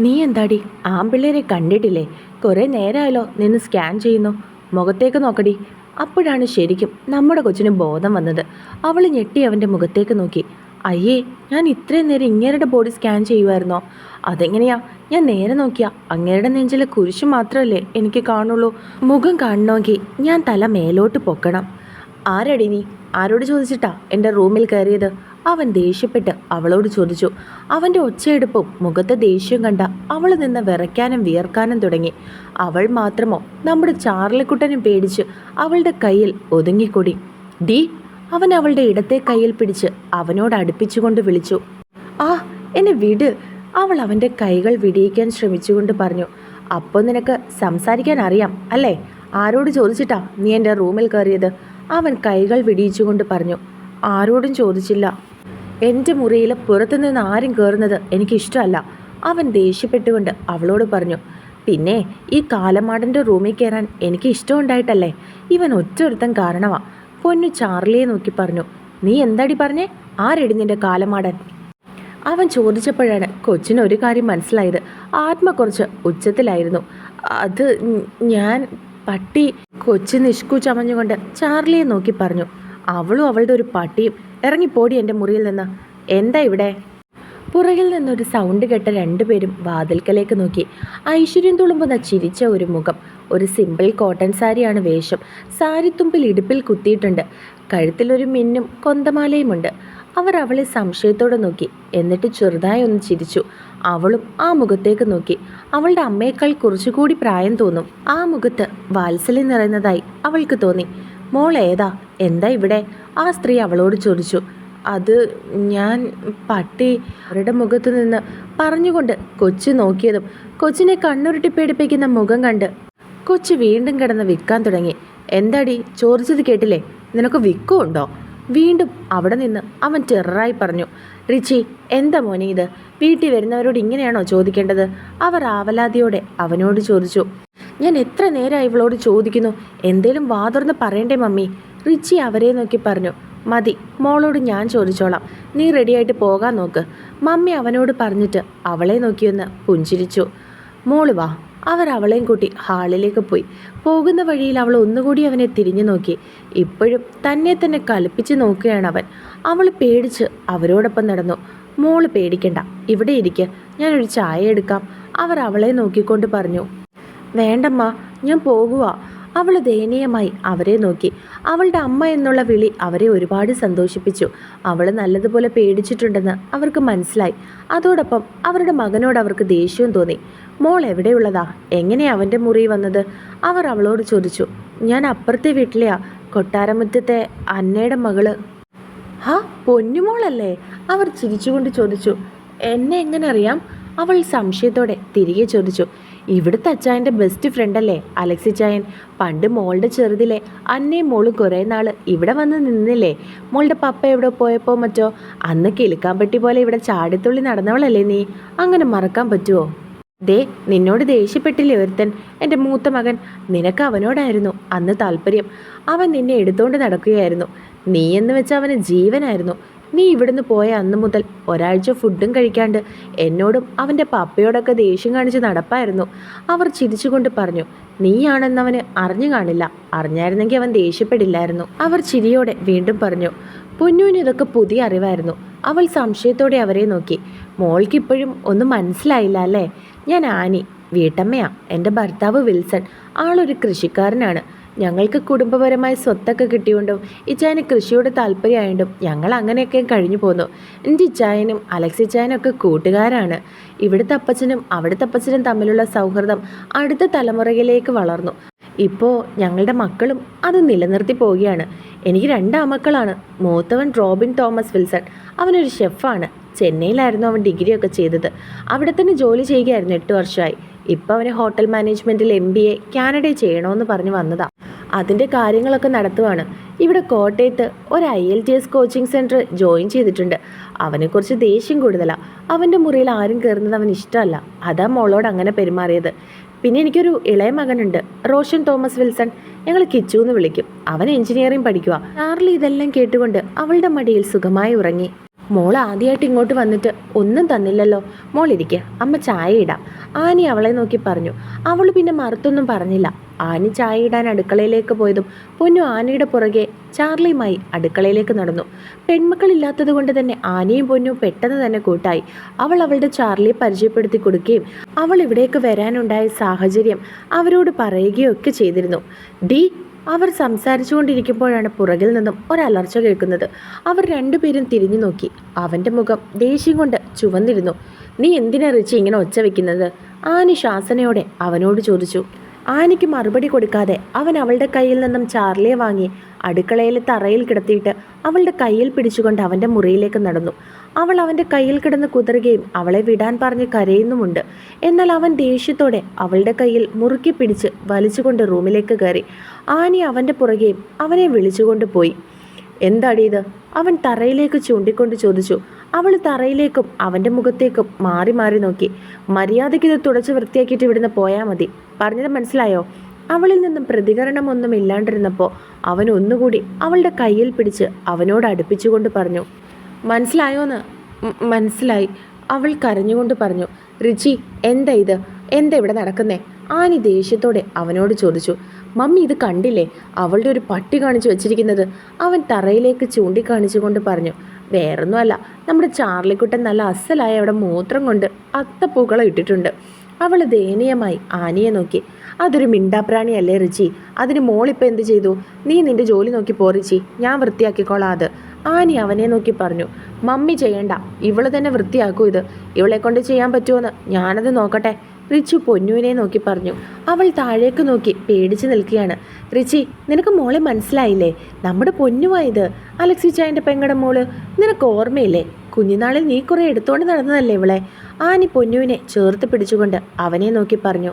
നീ എന്താടി? ആമ്പിള്ളേരെ കണ്ടിട്ടില്ലേ? കുറേ നേരമായല്ലോ നിന്ന് സ്കാൻ ചെയ്യുന്നു. മുഖത്തേക്ക് നോക്കടി. അപ്പോഴാണ് ശരിക്കും നമ്മുടെ കൊച്ചിന് ബോധം വന്നത്. അവൾ ഞെട്ടി അവന്റെ മുഖത്തേക്ക് നോക്കി. അയ്യേ ഞാൻ ഇത്രയും നേരം ഇങ്ങേരുടെ ബോഡി സ്കാൻ ചെയ്യുമായിരുന്നോ അതെങ്ങനെയാ? ഞാൻ നേരെ നോക്കിയാ. അങ്ങേരുടെ നെഞ്ചിലെ കുരിശ് മാത്രമല്ലേ എനിക്ക് കാണുള്ളൂ. മുഖം കാണണമെങ്കിൽ ഞാൻ തല മേലോട്ട് പൊക്കണം. ആരടി നീ? ആരോട് ചോദിച്ചിട്ടാ എന്റെ റൂമിൽ കയറിയത്? അവൻ ദേഷ്യപ്പെട്ട് അവളോട് ചോദിച്ചു അവന്റെ ഒച്ചയെടുപ്പും മുഖത്തെ ദേഷ്യം കണ്ട അവൾ നിന്ന് വിറയ്ക്കാനും വിയർക്കാനും തുടങ്ങി. അവൾ മാത്രമോ നമ്മുടെ ചാർലിക്കുട്ടനും പേടിച്ച് അവളുടെ കയ്യിൽ ഒതുങ്ങിക്കൂടി. ഡി അവൻ അവളുടെ ഇടത്തെ കയ്യിൽ പിടിച്ച് അവനോട് അടുപ്പിച്ചുകൊണ്ട് വിളിച്ചു. ആ എന്നെ വിട്. അവൾ അവന്റെ കൈകൾ വിടിയിക്കാൻ ശ്രമിച്ചുകൊണ്ട് പറഞ്ഞു അപ്പോൾ നിനക്ക് സംസാരിക്കാൻ അറിയാം അല്ലേ? ആരോട് ചോദിച്ചിട്ടാ നീ എന്റെ റൂമിൽ കയറിയത്? അവൻ കൈകൾ വിടിയിച്ചുകൊണ്ട് പറഞ്ഞു ആരോടും ചോദിച്ചില്ല. എന്റെ മുറിയിൽ പുറത്തുനിന്ന് ആരും കയറുന്നത് എനിക്കിഷ്ടമല്ല അവൻ ദേഷ്യപ്പെട്ടുകൊണ്ട് അവളോട് പറഞ്ഞു പിന്നെ ഈ കാലമാടന്റെ റൂമിൽ കയറാൻ എനിക്ക് ഇഷ്ടമുണ്ടായിട്ടല്ലേ ഇവൻ ഒറ്റൊരുത്തൻ കാരണമാ പൊന്നു ചാർലിയെ നോക്കി പറഞ്ഞു നീ എന്താടി പറഞ്ഞേ? ആരെടി നിന്റെ കാലമാടൻ? അവൻ ചോദിച്ചപ്പോഴാണ് കൊച്ചിന് ഒരു കാര്യം മനസ്സിലായത്. ആത്മ കുറച്ച് ഉച്ചത്തിലായിരുന്നു. അത് ഞാൻ പട്ടി കൊച്ചു നിഷ്കു ചമഞ്ഞുകൊണ്ട് ചാർലിയെ നോക്കി പറഞ്ഞു അവളും അവളുടെ ഒരു പട്ടിയും ഇറങ്ങിപ്പോടി എന്റെ മുറിയിൽ നിന്ന്. എന്താ ഇവിടെ? പുറകിൽ നിന്നൊരു സൗണ്ട് കേട്ട രണ്ടുപേരും വാതിൽക്കലേക്ക് നോക്കി. ഐശ്വര്യം തുളുമ്പുന്ന ചിരിച്ച ഒരു മുഖം. ഒരു സിമ്പിൾ കോട്ടൺ സാരിയാണ് വേഷം. സാരിത്തുമ്പിൽ ഇടുപ്പിൽ കുത്തിയിട്ടുണ്ട്. കഴുത്തിലൊരു മിന്നും കൊന്തമാലയുമുണ്ട്. അവർ അവളെ സംശയത്തോടെ നോക്കി. എന്നിട്ട് ചെറുതായി ഒന്ന് ചിരിച്ചു. അവളും ആ മുഖത്തേക്ക് നോക്കി. അവളുടെ അമ്മയേക്കാൾ കുറച്ചുകൂടി പ്രായം തോന്നും. ആ മുഖത്ത് വാത്സല്യം നിറയുന്നതായി അവൾക്ക് തോന്നി. മോൾ ഏതാ? എന്താ ഇവിടെ? ആ സ്ത്രീ അവളോട് ചോദിച്ചു അത് ഞാൻ പട്ടി അവരുടെ മുഖത്ത് നിന്ന് പറഞ്ഞുകൊണ്ട് കൊച്ചു നോക്കിയതും കൊച്ചിനെ കണ്ണുരുട്ടി പേടിപ്പിക്കുന്ന മുഖം കണ്ട് കൊച്ചു വീണ്ടും കിടന്ന് വിൽക്കാൻ തുടങ്ങി. എന്താടി? ചോദിച്ചത് കേട്ടില്ലേ? നിനക്ക് വിക്കും ഉണ്ടോ? വീണ്ടും അവിടെ നിന്ന് അവൻ ടെററായി പറഞ്ഞു റിച്ചി എന്താ മോനെ ഇത്? വീട്ടിൽ വരുന്നവരോട് ഇങ്ങനെയാണോ ചോദിക്കേണ്ടത്? അവർ ആവലാതിയോടെ അവനോട് ചോദിച്ചു ഞാൻ എത്ര നേരമായി ഇവളോട് ചോദിക്കുന്നു? എന്തേലും വാതുറന്ന് പറയണ്ടേ മമ്മി? റിച്ചി അവരെ നോക്കി പറഞ്ഞു മതി മോളോട് ഞാൻ ചോദിച്ചോളാം. നീ റെഡിയായിട്ട് പോകാൻ നോക്ക്. മമ്മി അവനോട് പറഞ്ഞിട്ട് അവളെ നോക്കിയൊന്ന് പുഞ്ചിരിച്ചു. മോൾ വാ. അവർ അവളെയും കൂട്ടി ഹാളിലേക്ക് പോയി. പോകുന്ന വഴിയിൽ അവൾ ഒന്നുകൂടി അവനെ തിരിഞ്ഞു നോക്കി. ഇപ്പോഴും തന്നെ തന്നെ കലിപ്പിച്ച് നോക്കുകയാണ് അവൻ. അവൾ പേടിച്ച് അവരോടൊപ്പം നടന്നു. മോൾ പേടിക്കണ്ട ഇവിടെ ഇരിക്കുക ഞാനൊരു ചായ എടുക്കാം. അവർ അവളെ നോക്കിക്കൊണ്ട് പറഞ്ഞു. വേണ്ടമ്മ ഞാൻ പോകുക അവൾ ദയനീയമായി അവരെ നോക്കി. അവളുടെ അമ്മ എന്നുള്ള വിളി അവരെ ഒരുപാട് സന്തോഷിപ്പിച്ചു. അവൾ നല്ലതുപോലെ പേടിച്ചിട്ടുണ്ടെന്ന് അവർക്ക് മനസ്സിലായി. അതോടൊപ്പം അവരുടെ മകനോട് അവർക്ക് ദേഷ്യവും തോന്നി. മോൾ എവിടെയുള്ളതാ? എങ്ങനെയാ അവന്റെ മുറി വന്നത്? അവർ അവളോട് ചോദിച്ചു. ഞാൻ അപ്പുറത്തെ വീട്ടിലെയാ. കൊട്ടാരമുറ്റത്തെ അന്നയുടെ മകൾ. ഹാ പൊന്നുമോളല്ലേ? അവർ ചിരിച്ചുകൊണ്ട് ചോദിച്ചു. എന്നെ എങ്ങനെ അറിയാം? അവൾ സംശയത്തോടെ തിരികെ ചോദിച്ചു. ഇവിടുത്തെ അച്ചായന്റെ ബെസ്റ്റ് ഫ്രണ്ടല്ലേ അലക്സി ചായൻ പണ്ട് മോളുടെ ചെറുതിലെ അന്നയും മോളും കുറേ നാൾ ഇവിടെ വന്ന് നിന്നില്ലേ? മോളുടെ പപ്പ എവിടെ പോയപ്പോൾ മറ്റോ? അന്ന് കിലുക്കാമ്പട്ടി പോലെ ഇവിടെ ചാടിത്തുള്ളി നടന്നവളല്ലേ നീ? അങ്ങനെ മറക്കാൻ പറ്റുമോ ദേ നിന്നോട് ദേഷ്യപ്പെട്ടില്ലേ ഒരുത്തൻ? എന്റെ മൂത്ത മകൻ. നിനക്ക് അവനോടായിരുന്നു അന്ന് താല്പര്യം. അവൻ നിന്നെ എടുത്തുകൊണ്ട് നടക്കുകയായിരുന്നു. നീ എന്ന് വെച്ച അവന് ജീവനായിരുന്നു. നീ ഇവിടുന്ന് പോയ അന്ന് മുതൽ ഒരാഴ്ച ഫുഡും കഴിക്കാണ്ട് എന്നോടും അവന്റെ പപ്പയോടൊക്കെ ദേഷ്യം കാണിച്ച് നടപ്പായിരുന്നു. അവർ ചിരിച്ചുകൊണ്ട് പറഞ്ഞു നീയാണെന്നവന് അറിഞ്ഞു കാണില്ല. അറിഞ്ഞായിരുന്നെങ്കിൽ അവൻ ദേഷ്യപ്പെടില്ലായിരുന്നു. അവർ ചിരിയോടെ വീണ്ടും പറഞ്ഞു പൊന്നൂന് ഇതൊക്കെ പുതിയ അറിവായിരുന്നു. അവൾ സംശയത്തോടെ അവരെ നോക്കി. മോൾക്കിപ്പോഴും ഒന്നും മനസ്സിലായില്ല അല്ലേ? ഞാൻ ആനി വീട്ടമ്മയാ. എന്റെ ഭർത്താവ് വിൽസൺ. ആളൊരു കൃഷിക്കാരനാണ്. ഞങ്ങൾക്ക് കുടുംബപരമായ സ്വത്തൊക്കെ കിട്ടിയോണ്ടും ഇച്ചായന് കൃഷിയോട് താല്പര്യമായോണ്ടും ഞങ്ങൾ അങ്ങനെയൊക്കെ കഴിഞ്ഞു പോന്നു. എന്റെ ഇച്ചായനും അലക്സ് ഇച്ചായനും ഒക്കെ കൂട്ടുകാരാണ്. ഇവിടുത്തെ അപ്പച്ചനും അവിടുത്തെ അപ്പച്ചനും തമ്മിലുള്ള സൗഹൃദം അടുത്ത തലമുറയിലേക്ക് വളർന്നു. ഇപ്പോൾ ഞങ്ങളുടെ മക്കളും അത് നിലനിർത്തി പോവുകയാണ്. എനിക്ക് രണ്ട് ആമക്കളാണ് മൂത്തവൻ റോബിൻ തോമസ് വിൽസൺ. അവനൊരു ഷെഫാണ്. ചെന്നൈയിലായിരുന്നു അവൻ ഡിഗ്രിയൊക്കെ ചെയ്തത്. അവിടെ തന്നെ ജോലി ചെയ്യുകയായിരുന്നു എട്ട് വർഷമായി. ഇപ്പോൾ അവന് ഹോട്ടൽ മാനേജ്മെന്റിൽ എം ബി എ കാനഡയിൽ ചെയ്യണമെന്ന് പറഞ്ഞ് വന്നതാ. അതിന്റെ കാര്യങ്ങളൊക്കെ നടത്തുവാണ്. ഇവിടെ കോട്ടയത്ത് ഒരു I L T S coaching centre join ചെയ്തിട്ടുണ്ട്. അവനെക്കുറിച്ച് ദേഷ്യം കൂടുതലാണ് അവന്റെ മുറിയിൽ ആരും കയറുന്നത് അവന് ഇഷ്ടമല്ല. അതാ മോളോട് അങ്ങനെ പെരുമാറിയത്. പിന്നെ എനിക്കൊരു ഇളയ മകനുണ്ട്. Roshan Thomas Wilson. ഞങ്ങൾ കിച്ചു എന്ന് വിളിക്കും. അവൻ എഞ്ചിനീയറിംഗ് പഠിക്കുക ചാർലി ഇതെല്ലാം കേട്ടുകൊണ്ട് അവളുടെ മടിയിൽ സുഖമായി ഉറങ്ങി. മോൾ ആദ്യമായിട്ട് ഇങ്ങോട്ട് വന്നിട്ട് ഒന്നും തന്നില്ലല്ലോ. മോൾ മോളിരിക്കുക അമ്മ ചായ ഇടാം. ആനി അവളെ നോക്കി പറഞ്ഞു അവൾ പിന്നെ മറുത്തൊന്നും പറഞ്ഞില്ല. ആനി ചായ ഇടാൻ അടുക്കളയിലേക്ക് പോയതും പൊന്നു ആനയുടെ പുറകെ ചാർലിയുമായി അടുക്കളയിലേക്ക് നടന്നു. പെൺമക്കളില്ലാത്തത് കൊണ്ട് തന്നെ ആനയും പൊന്നു പെട്ടെന്ന് തന്നെ കൂട്ടായി. അവൾ അവളുടെ ചാർലിയെ പരിചയപ്പെടുത്തി കൊടുക്കുകയും അവൾ ഇവിടേക്ക് വരാനുണ്ടായ സാഹചര്യം അവരോട് പറയുകയൊക്കെ ചെയ്തിരുന്നു. ഡി അവർ സംസാരിച്ചുകൊണ്ടിരിക്കുമ്പോഴാണ് പുറകിൽ നിന്നും ഒരലർച്ച കേൾക്കുന്നത്. അവർ രണ്ടുപേരും തിരിഞ്ഞു നോക്കി. അവന്റെ മുഖം ദേഷ്യം കൊണ്ട് ചുവന്നിരുന്നു. നീ എന്തിനാ റിച്ചി ഇങ്ങനെ ഒച്ച വെക്കുന്നത്? ആനി ശാസനയോടെ അവനോട് ചോദിച്ചു. ആനിക്ക് മറുപടി കൊടുക്കാതെ അവൻ അവളുടെ കയ്യിൽ നിന്നും ചാർലിയെ വാങ്ങി അടുക്കളയിലെ തറയിൽ കിടത്തിയിട്ട് അവളുടെ കയ്യിൽ പിടിച്ചുകൊണ്ട് അവന്റെ മുറിയിലേക്ക് നടന്നു. അവൾ അവന്റെ കയ്യിൽ കിടന്ന് കുതറുകയും അവളെ വിടാൻ പറഞ്ഞ് കരയുന്നുമുണ്ട്. എന്നാൽ അവൻ ദേഷ്യത്തോടെ അവളുടെ കയ്യിൽ മുറുക്കി പിടിച്ച് വലിച്ചുകൊണ്ട് റൂമിലേക്ക് കയറി. ആനി അവന്റെ പുറകെയും അവനെ വിളിച്ചുകൊണ്ട് പോയി. എന്താടി ഇത്? അവൻ തറയിലേക്ക് ചൂണ്ടിക്കൊണ്ട് ചോദിച്ചു. അവൾ തറയിലേക്കും അവന്റെ മുഖത്തേക്കും മാറി മാറി നോക്കി. മര്യാദയ്ക്ക് ഇത് തുടച്ച് വൃത്തിയാക്കിയിട്ട് ഇവിടുന്ന് പോയാൽ മതി. പറഞ്ഞത് മനസ്സിലായോ? അവളിൽ നിന്നും പ്രതികരണമൊന്നും ഇല്ലാണ്ടിരുന്നപ്പോൾ അവൻ ഒന്നുകൂടി അവളുടെ കയ്യിൽ പിടിച്ച് അവനോട് അടുപ്പിച്ചുകൊണ്ട് പറഞ്ഞു. മനസ്സിലായോന്ന്? "ഉം, മനസ്സിലായി. അവൾ കരഞ്ഞുകൊണ്ട് പറഞ്ഞു റിച്ചി എന്താ ഇത്? എന്താ ഇവിടെ നടക്കുന്നേ? ആനി ദേഷ്യത്തോടെ അവനോട് ചോദിച്ചു മമ്മി ഇത് കണ്ടില്ലേ? അവളുടെ ഒരു പട്ടി കാണിച്ചു വെച്ചിരിക്കുന്നത്. അവൻ തറയിലേക്ക് ചൂണ്ടിക്കാണിച്ചുകൊണ്ട് പറഞ്ഞു വേറൊന്നുമല്ല. നമ്മുടെ ചാർലിക്കുട്ടൻ നല്ല അസലായ അവിടെ മൂത്രം കൊണ്ട് അത്തപ്പൂക്കളം ഇട്ടിട്ടുണ്ട്. അവൾ ദയനീയമായി ആനിയെ നോക്കി അതൊരു മിണ്ടാപ്രാണിയല്ലേ റിച്ചി? അതിന് മോളിപ്പോൾ എന്ത് ചെയ്തു? നീ നിന്റെ ജോലി നോക്കി പോ റിച്ചി. ഞാൻ വൃത്തിയാക്കിക്കോളാം അത്. ആനി അവനെ നോക്കി പറഞ്ഞു മമ്മി ചെയ്യണ്ട ഇവൾ തന്നെ വൃത്തിയാക്കൂ ഇത്. ഇവളെ കൊണ്ട് ചെയ്യാൻ പറ്റുമോന്ന് ഞാനത് നോക്കട്ടെ. റിച്ചു പൊന്നുവിനെ നോക്കി പറഞ്ഞു. അവൾ താഴേക്ക് നോക്കി പേടിച്ചു നിൽക്കുകയാണ്. റിച്ചി നിനക്ക് മോളെ മനസ്സിലായില്ലേ? നമ്മുടെ പൊന്നുവായത് അലക്സി ചായന്റെ പെങ്ങടെ മോൾ. നിനക്ക് ഓർമ്മയില്ലേ? കുഞ്ഞുനാളിൽ നീ കുറേ എടുത്തുകൊണ്ട് നടന്നതല്ലേ ഇവളെ? ആനി പൊന്നുവിനെ ചേർത്ത് പിടിച്ചുകൊണ്ട് അവനെ നോക്കി പറഞ്ഞു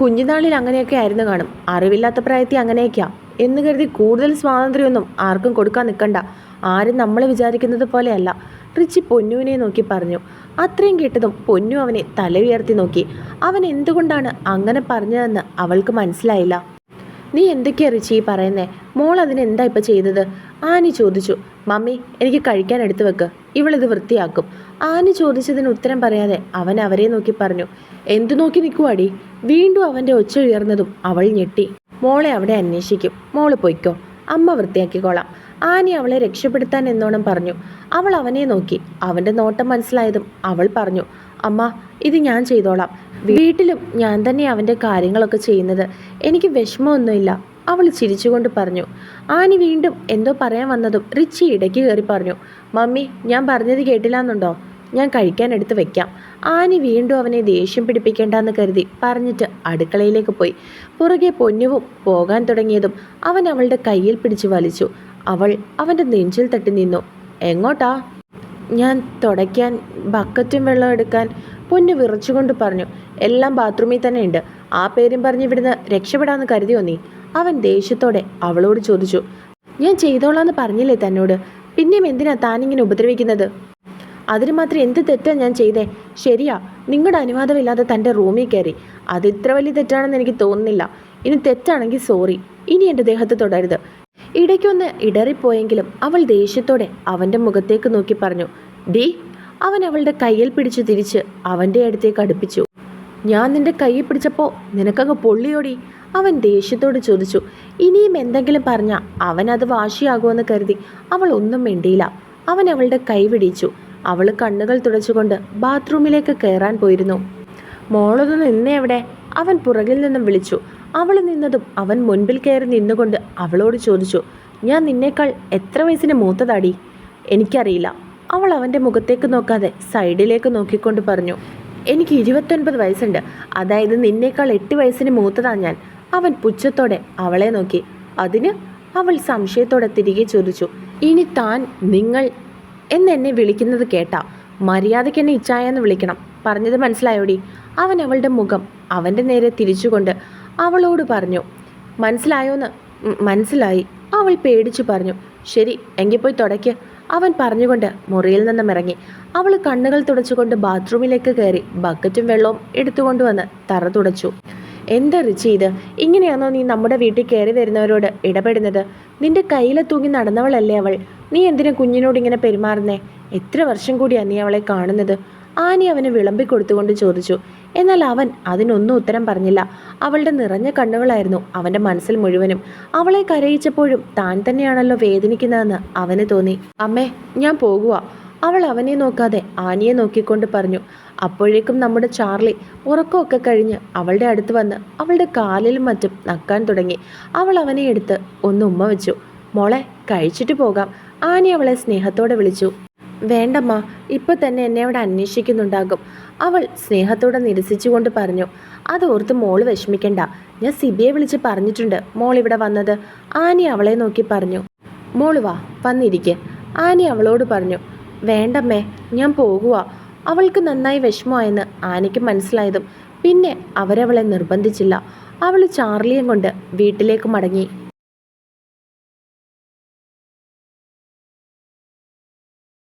കുഞ്ഞുനാളിൽ അങ്ങനെയൊക്കെ ആയിരുന്നു കാണും. അറിവില്ലാത്ത പ്രായത്തിൽ അങ്ങനെയൊക്കെയാ. എന്ന് കരുതി കൂടുതൽ സ്വാതന്ത്ര്യമൊന്നും ആർക്കും കൊടുക്കാൻ നിൽക്കണ്ട ആരും നമ്മൾ വിചാരിക്കുന്നത് പോലെയല്ല. റിച്ചി പൊന്നുവിനെ നോക്കി പറഞ്ഞു. അത്രയും കേട്ടതും പൊന്നു അവനെ തല ഉയർത്തി നോക്കി. അവൻ എന്തുകൊണ്ടാണ് അങ്ങനെ പറഞ്ഞതെന്ന് അവൾക്ക് മനസ്സിലായില്ല. നീ എന്തൊക്കെയാ റിച്ചി ഈ പറയുന്നേ? മോൾ അതിനെന്താ ഇപ്പം ചെയ്തത്? ആനി ചോദിച്ചു. മമ്മി എനിക്ക് കഴിക്കാൻ എടുത്തു വെക്ക്. ഇവളിത് വൃത്തിയാക്കും. ആനി ചോദിച്ചതിന് ഉത്തരം പറയാതെ അവൻ അവരെ നോക്കി പറഞ്ഞു. എന്തു നോക്കി നിൽക്കുവാടി വീണ്ടും അവന്റെ ഒച്ച ഉയർന്നതും അവൾ ഞെട്ടി. മോളെ അവിടെ അന്വേഷിക്കും. മോൾ പൊയ്ക്കോ. അമ്മ വൃത്തിയാക്കിക്കോളാം. ആനി അവളെ രക്ഷപ്പെടുത്താൻ എന്നോണം പറഞ്ഞു. അവൾ അവനെ നോക്കി. അവന്റെ നോട്ടം മനസ്സിലായതും അവൾ പറഞ്ഞു അമ്മ ഇത് ഞാൻ ചെയ്തോളാം. വീട്ടിലും ഞാൻ തന്നെ അവന്റെ കാര്യങ്ങളൊക്കെ ചെയ്യുന്നത്. എനിക്ക് വിഷമമൊന്നുമില്ല. അവൾ ചിരിച്ചുകൊണ്ട് പറഞ്ഞു. ആനി വീണ്ടും എന്തോ പറയാൻ വന്നതും റിച്ചി ഇടയ്ക്ക് കയറി പറഞ്ഞു മമ്മി ഞാൻ പറഞ്ഞത് കേട്ടില്ലാന്നുണ്ടോ? ഞാൻ കഴിക്കാൻ എടുത്ത് വെക്കാം. ആനി വീണ്ടും അവനെ ദേഷ്യം പിടിപ്പിക്കേണ്ടെന്ന് കരുതി പറഞ്ഞിട്ട് അടുക്കളയിലേക്ക് പോയി. പുറകെ പൊന്നുവും പോകാൻ തുടങ്ങിയതും അവൻ അവളുടെ കയ്യിൽ പിടിച്ച് വലിച്ചു. അവൾ അവന്റെ നെഞ്ചിൽ തട്ടി നിന്നു. എങ്ങോട്ടാ? ഞാൻ തുടയ്ക്കാൻ ബക്കറ്റും വെള്ളം എടുക്കാൻ പൊന്നു വിറച്ചുകൊണ്ട് പറഞ്ഞു. എല്ലാം ബാത്റൂമിൽ തന്നെ ഉണ്ട്. ആ പേരും പറഞ്ഞ് ഇവിടുന്ന് രക്ഷപ്പെടാമെന്ന് കരുതി നീ? അവൻ ദേഷ്യത്തോടെ അവളോട് ചോദിച്ചു. ഞാൻ ചെയ്തോളാന്ന് പറഞ്ഞില്ലേ തന്നോട്? പിന്നെയും എന്തിനാ താനിങ്ങനെ ഉപദ്രവിക്കുന്നത്? അതിന് മാത്രം എന്ത് തെറ്റാ ഞാൻ ചെയ്തേ? ശരിയാ നിങ്ങളുടെ അനുവാദമില്ലാതെ തന്റെ റൂമിൽ കയറി. അത് ഇത്ര വലിയ തെറ്റാണെന്ന് എനിക്ക് തോന്നുന്നില്ല. ഇനി തെറ്റാണെങ്കിൽ സോറി. ഇനി എന്റെ ദേഹത്ത് തുടരുത്. ഇടയ്ക്കൊന്ന് ഇടറിപ്പോയെങ്കിലും അവൾ ദേഷ്യത്തോടെ അവന്റെ മുഖത്തേക്ക് നോക്കി പറഞ്ഞു ഡി അവൻ അവളുടെ കയ്യിൽ പിടിച്ച് തിരിച്ച് അവന്റെ അടുത്തേക്ക് അടുപ്പിച്ചു. ഞാൻ നിന്റെ കൈ പിടിച്ചപ്പോൾ നിനക്കങ്ങ് പൊള്ളിയോടി? അവൻ ദേഷ്യത്തോട് ചോദിച്ചു ഇനിയും എന്തെങ്കിലും പറഞ്ഞാൽ അവൻ അത് വാശിയാകുമെന്ന് കരുതി അവൾ ഒന്നും മിണ്ടിയില്ല. അവൻ അവളുടെ കൈ പിടിച്ചു. അവൾ കണ്ണുകൾ തുടച്ചുകൊണ്ട് ബാത്റൂമിലേക്ക് കയറാൻ പോയിരുന്നു. മോളൊന്ന് നിന്നെ എവിടെ അവൻ പുറകിൽ നിന്നും വിളിച്ചു അവൾ നിന്നതും അവൻ മുൻപിൽ കയറി നിന്നുകൊണ്ട് അവളോട് ചോദിച്ചു ഞാൻ നിന്നേക്കാൾ എത്ര വയസ്സിന് മൂത്തതാടി? എനിക്കറിയില്ല. അവൾ അവന്റെ മുഖത്തേക്ക് നോക്കാതെ സൈഡിലേക്ക് നോക്കിക്കൊണ്ട് പറഞ്ഞു എനിക്ക് ഇരുപത്തൊൻപത് വയസ്സുണ്ട്. അതായത് നിന്നേക്കാൾ എട്ട് വയസ്സിന് മൂത്തതാ ഞാൻ. അവൻ പുച്ഛത്തോടെ അവളെ നോക്കി. അതിന്? അവൾ സംശയത്തോടെ തിരികെ ചോദിച്ചു ഇനി താൻ നിങ്ങൾ എന്നെന്നെ വിളിക്കുന്നത് കേട്ടാ? മര്യാദയ്ക്ക് എന്നെ ഇച്ചായെന്ന് വിളിക്കണം. പറഞ്ഞത് മനസ്സിലായോടി? അവൻ അവളുടെ മുഖം അവന്റെ നേരെ തിരിച്ചുകൊണ്ട് അവളോട് പറഞ്ഞു മനസ്സിലായോന്ന്? മനസ്സിലായി. അവൾ പേടിച്ചു പറഞ്ഞു ശരി എങ്കിൽ പോയി തുടയ്ക്ക്. അവൻ പറഞ്ഞുകൊണ്ട് മുറിയിൽ നിന്നും ഇറങ്ങി. അവൾ കണ്ണുകൾ തുടച്ചുകൊണ്ട് ബാത്റൂമിലേക്ക് കയറി ബക്കറ്റും വെള്ളവും എടുത്തുകൊണ്ടുവന്ന് തറ തുടച്ചു. എന്താ റിച്ചി ഇത്? ഇങ്ങനെയാണോ നീ നമ്മുടെ വീട്ടിൽ കയറി വരുന്നവരോട് ഇടപെടുന്നത്? നിന്റെ കയ്യിലെ തൂങ്ങി നടന്നവളല്ലേ അവൾ? നീ എന്തിനു കുഞ്ഞിനോട് ഇങ്ങനെ പെരുമാറുന്നേ? എത്ര വർഷം കൂടിയാണ് നീ അവളെ കാണുന്നത്? ആനി അവന് വിളമ്പി കൊടുത്തുകൊണ്ട് ചോദിച്ചു എന്നാൽ അവൻ അതിനൊന്നും ഉത്തരം പറഞ്ഞില്ല. അവളുടെ നിറഞ്ഞ കണ്ണുകളായിരുന്നു അവന്റെ മനസ്സിൽ മുഴുവനും. അവളെ കരയിച്ചപ്പോഴും താൻ തന്നെയാണല്ലോ വേദനിക്കുന്നതെന്ന് അവന് തോന്നി. അമ്മേ ഞാൻ പോകുക അവൾ അവനെ നോക്കാതെ ആനിയെ നോക്കിക്കൊണ്ട് പറഞ്ഞു. അപ്പോഴേക്കും നമ്മുടെ ചാർലി ഉറക്കമൊക്കെ കഴിഞ്ഞ് അവളുടെ അടുത്ത് വന്ന് അവളുടെ കാലിലും മറ്റും നക്കാൻ തുടങ്ങി. അവൾ അവനെ എടുത്ത് ഒന്ന് ഉമ്മ വെച്ചു. മോളെ കഴിച്ചിട്ട് പോകാം. ആനി അവളെ സ്നേഹത്തോടെ വിളിച്ചു. വേണ്ടമ്മ ഇപ്പൊ തന്നെ എന്നെ അവിടെ അന്വേഷിക്കുന്നുണ്ടാകും. അവൾ സ്നേഹത്തോടെ നിരസിച്ചുകൊണ്ട് പറഞ്ഞു അതോർത്ത് മോൾ വിഷമിക്കണ്ട. ഞാൻ സിബിയെ വിളിച്ച് പറഞ്ഞിട്ടുണ്ട്. മോൾ ഇവിടെ വന്നത്. ആനി അവളെ നോക്കി പറഞ്ഞു മോൾ വാ വന്നിരിക്കെ. ആനി അവളോട് പറഞ്ഞു വേണ്ടമ്മേ ഞാൻ പോകുക അവൾക്ക് നന്നായി വിഷമമായെന്ന് ആനയ്ക്ക് മനസ്സിലായതും. പിന്നെ അവരവളെ നിർബന്ധിച്ചില്ല. അവൾ ചാർലിയും കൊണ്ട് വീട്ടിലേക്ക് മടങ്ങി.